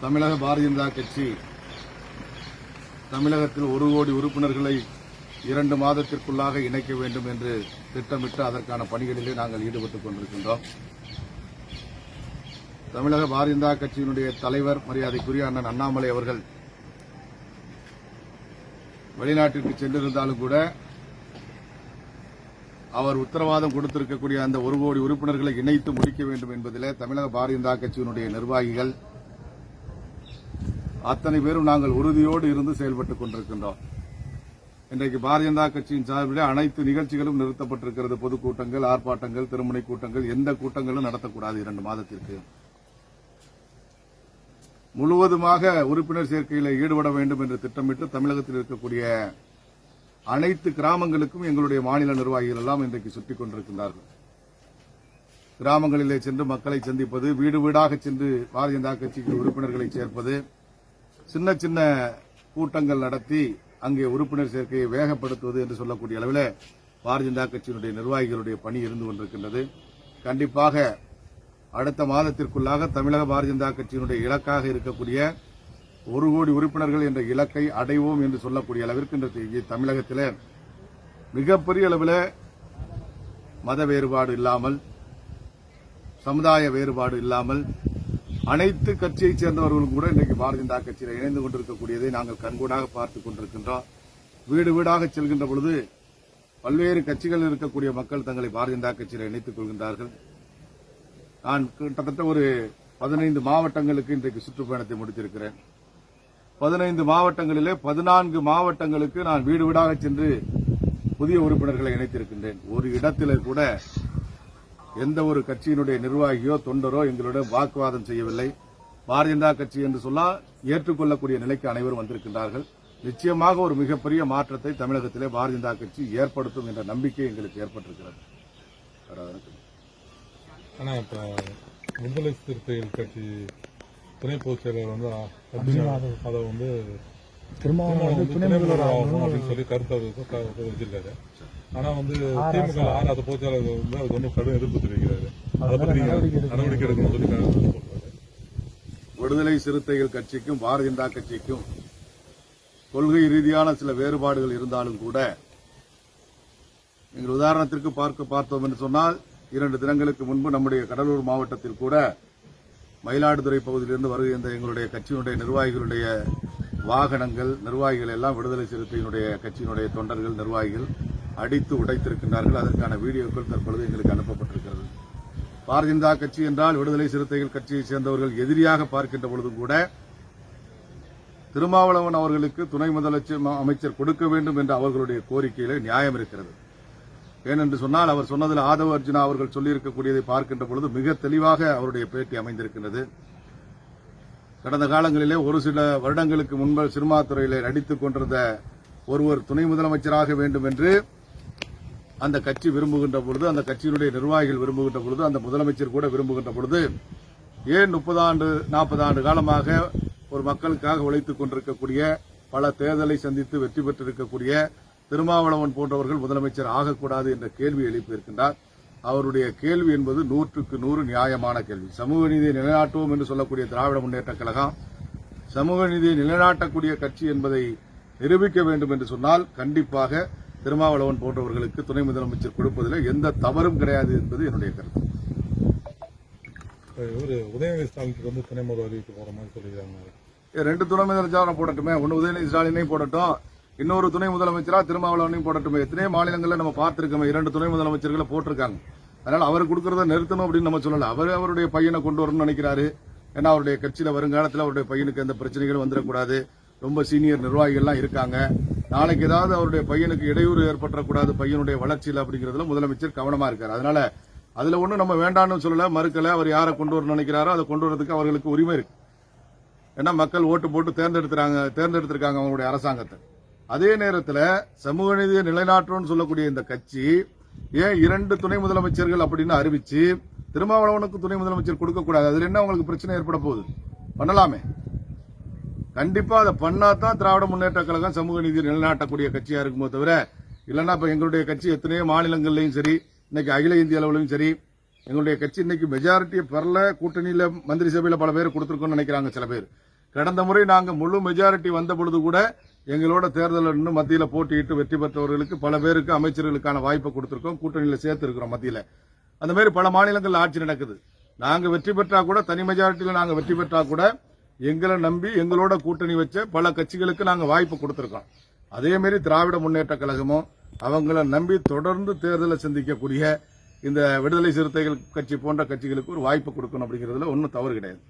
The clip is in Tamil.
தமிழக பாரதிய ஜனதா கட்சி தமிழகத்தில் ஒரு கோடி உறுப்பினர்களை இரண்டு மாதத்திற்குள்ளாக இணைக்க வேண்டும் என்று திட்டமிட்டு அதற்கான பணிகளிலே நாங்கள் ஈடுபட்டுக் கொண்டிருக்கின்றோம். தமிழக பாரதிய ஜனதா கட்சியினுடைய தலைவர் மரியாதைக்குரிய அண்ணன் அண்ணாமலை அவர்கள் வெளிநாட்டிற்கு சென்றிருந்தாலும் கூட அவர் உத்தரவாதம் கொடுத்திருக்கக்கூடிய அந்த ஒரு கோடி உறுப்பினர்களை இணைத்து முடிக்க வேண்டும் என்பதிலே தமிழக பாரதிய ஜனதா கட்சியினுடைய நிர்வாகிகள் அத்தனை பேரும் நாங்கள் உறுதியோடு இருந்து செயல்பட்டுக் கொண்டிருக்கின்றோம். இன்றைக்கு பாரதிய ஜனதா கட்சியின் சார்பில் அனைத்து நிகழ்ச்சிகளும் நிறுத்தப்பட்டிருக்கிறது. பொதுக்கூட்டங்கள் ஆர்ப்பாட்டங்கள் திருமுனை கூட்டங்கள் எந்த கூட்டங்களும் நடத்தக்கூடாது இரண்டு மாதத்திற்கு. முழுவதுமாக உறுப்பினர் சேர்க்கையில் ஈடுபட வேண்டும் என்று திட்டமிட்டு தமிழகத்தில் இருக்கக்கூடிய அனைத்து கிராமங்களுக்கும் எங்களுடைய மாநில நிர்வாகிகள் எல்லாம் இன்றைக்கு சுற்றிக் கொண்டிருக்கின்றார்கள். கிராமங்களிலே சென்று மக்களை சந்திப்பது வீடு வீடாக சென்று பாரதிய ஜனதா கட்சிக்கு உறுப்பினர்களை சேர்ப்பது சின்ன சின்ன கூட்டங்கள் நடத்தி அங்கே உறுப்பினர் சேர்க்கையை வேகப்படுத்துவது என்று சொல்லக்கூடிய அளவில் பாரதிய ஜனதா கட்சியினுடைய நிர்வாகிகளுடைய பணி இருந்து கொண்டிருக்கின்றது. கண்டிப்பாக அடுத்த மாதத்திற்குள்ளாக தமிழக பாரதிய ஜனதா கட்சியினுடைய இலக்காக இருக்கக்கூடிய ஒரு கோடி உறுப்பினர்கள் என்ற இலக்கை அடைவோம் என்று சொல்லக்கூடிய அளவிற்கு இன்றைக்கு தமிழகத்தில் மிகப்பெரிய அளவில் மத வேறுபாடு இல்லாமல் சமுதாய வேறுபாடு இல்லாமல் அனைத்து கட்சியைச் சேர்ந்தவர்களும் கூட இன்றைக்கு பாரதிய ஜனதா கட்சியில் இணைந்து கொண்டிருக்கக்கூடியதை நாங்கள் கண்கூடாக பார்த்துக் கொண்டிருக்கின்றோம். வீடு வீடாக செல்கின்ற பொழுது பல்வேறு கட்சிகளில் இருக்கக்கூடிய மக்கள் தங்களை பாரதிய ஜனதா கட்சியில் இணைத்துக் கொள்கின்றார்கள். நான் கிட்டத்தட்ட ஒரு பதினைந்து மாவட்டங்களுக்கு இன்றைக்கு சுற்றுப்பயணத்தை முடித்திருக்கிறேன். பதினைந்து மாவட்டங்களிலே பதினான்கு மாவட்டங்களுக்கு நான் வீடு வீடாக சென்று புதிய உறுப்பினர்களை இணைத்திருக்கின்றேன். ஒரு இடத்திலே கூட எந்த ஒரு கட்சியினுடைய நிர்வாகியோ தொண்டரோ எங்களுடன் வாக்குவாதம் செய்யவில்லை. பாரதிய ஜனதா கட்சி என்று சொன்னால் ஏற்றுக்கொள்ளக்கூடிய நிலைக்கு அனைவரும் வந்திருக்கின்றார்கள். நிச்சயமாக ஒரு மிகப்பெரிய மாற்றத்தை தமிழகத்திலே பாரதிய ஜனதா கட்சி ஏற்படுத்தும் என்ற நம்பிக்கை எங்களுக்கு ஏற்பட்டிருக்கிறது? ஆனா இப்ப விடுதலை சிறுத்தைகள் கட்சி துணை பொதுச் செயலர் வந்து அதை வந்து திருமாவளவன் வந்து துணை முதல்வர் ஆகணும் அப்படின்னு சொல்லி கருத்து அவர் வந்து க- க- வச்சிருக்காரு. ஆனா வந்து திமுக ஆறாவது பொதுச் செயலர் வந்து அதுக்கு வந்து கடும் எதிர்ப்பு தெரிவிக்கிறாரு. அதை பத்தி நீங்க நடவடிக்கை எடுக்கணும்னு சொல்லி க- சொல்றாரு. விடுதலை சிறுத்தைகள் கட்சிக்கும் பாரதிய ஜனதா கட்சிக்கும் கொள்கை ரீதியான சில வேறுபாடுகள் இருந்தாலும் கூட நீங்கள் உதாரணத்திற்கு பார்க்க பார்த்தோம் என்று சொன்னால் இரண்டு தினங்களுக்கு முன்பு நம்முடைய கடலூர் மாவட்டத்தில் கூட மயிலாடுதுறை பகுதியிலிருந்து வருகின்ற எங்களுடைய கட்சியினுடைய நிர்வாகிகளுடைய வாகனங்கள் நிர்வாகிகள் எல்லாம் விடுதலை சிறுத்தையினுடைய கட்சியினுடைய தொண்டர்கள் நிர்வாகிகள் அடித்து உடைத்திருக்கின்றார்கள். அதற்கான வீடியோக்கள் தற்பொழுது எங்களுக்கு அனுப்பப்பட்டிருக்கிறது. பாரதிய ஜனதா கட்சி என்றால் விடுதலை சிறுத்தைகள் கட்சியைச் சேர்ந்தவர்கள் எதிரியாக பார்க்கின்ற பொழுதும் கூட திருமாவளவன் அவர்களுக்கு துணை முதலமைச்சர் அமைச்சர் கொடுக்க வேண்டும் என்ற அவர்களுடைய கோரிக்கையில நியாயம் இருக்கிறது. ஏனென்று சொன்னால் அவர் சொன்னதில் ஆதவ அர்ஜுனா அவர்கள் சொல்லியிருக்கக்கூடியதை பார்க்கின்ற பொழுது மிக தெளிவாக அவருடைய பேட்டி அமைந்திருக்கின்றது. கடந்த காலங்களிலே ஒரு சில வருடங்களுக்கு முன்பு சினிமா துறையிலே நடித்துக் கொண்டிருந்த ஒருவர் துணை முதலமைச்சராக வேண்டும் என்று அந்த கட்சி விரும்புகின்ற பொழுது அந்த கட்சியினுடைய நிர்வாகிகள் விரும்புகின்ற பொழுது அந்த முதலமைச்சர் கூட விரும்புகின்ற பொழுது ஏன் முப்பது ஆண்டு நாற்பது ஆண்டு காலமாக ஒரு மக்களுக்காக உழைத்துக் கொண்டிருக்கக்கூடிய பல தேர்தலை சந்தித்து வெற்றி பெற்றிருக்கக்கூடிய திருமாவளவன் போன்றவர்கள் முதலமைச்சர் ஆகக்கூடாது என்ற கேள்வி எழுப்பியிருக்கின்றார். அவருடைய கேள்வி என்பது நூற்றுக்கு நூறு நியாயமான கேள்வி. சமூக நீதியை நிலைநாட்டுவோம் என்று சொல்லக்கூடிய திராவிட முன்னேற்ற கழகம் சமூக நீதியை நிலைநாட்டக்கூடிய கட்சி என்பதை நிரூபிக்க வேண்டும் என்று சொன்னால் கண்டிப்பாக திருமாவளவன் போன்றவர்களுக்கு துணை முதலமைச்சர் கொடுப்பதில் எந்த தவறும் கிடையாது என்பது என்னுடைய கருத்து. உதயநிதி ஸ்டாலினுக்கு வந்து துணை முதல்வர் அறிவிக்க போற மாதிரி ரெண்டு துணை முதலமைச்சரும் போடட்டுமே. ஒன்னு உதயநிதி ஸ்டாலினையும் போடட்டும். இன்னொரு துணை முதலமைச்சரா திருமாவளவனையும் போடட்டுமே. எத்தனையோ மாநிலங்களில் நம்ம பார்த்திருக்கோமே இரண்டு துணை முதலமைச்சர்களை போட்டிருக்காங்க. அதனால அவர் கொடுக்கறத நிறுத்தணும் அப்படின்னு நம்ம சொல்லல. அவர் அவருடைய பையனை கொண்டு வரணும்னு நினைக்கிறாரு. ஏன்னா அவருடைய கட்சியில வருங்காலத்தில் அவருடைய பையனுக்கு எந்த பிரச்சனைகளும் வந்துடக்கூடாது. ரொம்ப சீனியர் நிர்வாகிகள்லாம் இருக்காங்க. நாளைக்கு ஏதாவது அவருடைய பையனுக்கு இடையூறு ஏற்பட்டக்கூடாது பையனுடைய வளர்ச்சியில் அப்படிங்கிறதுல முதலமைச்சர் கவனமா இருக்காரு. அதனால அதுல ஒன்றும் நம்ம வேண்டாம்னு சொல்லல மறுக்கல. அவர் யாரை கொண்டு வரணும்னு நினைக்கிறாரோ அதை கொண்டு வரதுக்கு அவர்களுக்கு உரிமை இருக்கு. ஏன்னா மக்கள் ஓட்டு போட்டு தேர்ந்தெடுத்துறாங்க தேர்ந்தெடுத்திருக்காங்க அவங்களுடைய அரசாங்கத்தை. அதே நேரத்தில் சமூக நீதியை நிலைநாட்டும்னு சொல்லக்கூடிய இந்த கட்சி ஏன் இரண்டு துணை முதலமைச்சர்கள் அப்படின்னு அறிவிச்சு திருமாவளவனுக்கு துணை முதலமைச்சர் கொடுக்கக்கூடாது அதில் அதுல என்ன உங்களுக்கு பிரச்சனை ஏற்பட போகுது? பண்ணலாமே. கண்டிப்பா அதை பண்ணாதான் திராவிட முன்னேற்ற கழகம் சமூக நீதி நிலைநாட்டக்கூடிய கட்சியா இருக்குமோ தவிர இல்லைன்னா இப்ப எங்களுடைய கட்சி எத்தனையோ மாநிலங்கள்லயும் சரி இன்னைக்கு அகில இந்திய அளவுலையும் சரி எங்களுடைய கட்சி இன்னைக்கு மெஜாரிட்டியை பெறல கூட்டணியில மந்திரி சபையில பல பேர் கொடுத்துருக்கோம்னு நினைக்கிறாங்க சில பேர். கடந்த முறை நாங்க முழு மெஜாரிட்டி வந்த பொழுது கூட எங்களோட தேர்தலில் இன்னும் மத்தியில் போட்டியிட்டு வெற்றி பெற்றவர்களுக்கு பல பேருக்கு அமைச்சர்களுக்கான வாய்ப்பை கொடுத்துருக்கோம் கூட்டணியில் சேர்த்துருக்கிறோம் மத்தியில். அந்த மாதிரி பல மாநிலங்களில் ஆட்சி நடக்குது. நாங்கள் வெற்றி பெற்றா கூட தனி மெஜாரிட்டியில் நாங்கள் வெற்றி பெற்றா கூட எங்களை நம்பி எங்களோட கூட்டணி வச்ச பல கட்சிகளுக்கு நாங்கள் வாய்ப்பு கொடுத்துருக்கோம். அதேமாரி திராவிட முன்னேற்ற கழகமும் அவங்கள நம்பி தொடர்ந்து தேர்தலை சந்திக்கக்கூடிய இந்த விடுதலை சிறுத்தைகள் கட்சி போன்ற கட்சிகளுக்கு ஒரு வாய்ப்பு கொடுக்கணும் அப்படிங்கிறதுல ஒன்றும் தவறு கிடையாது.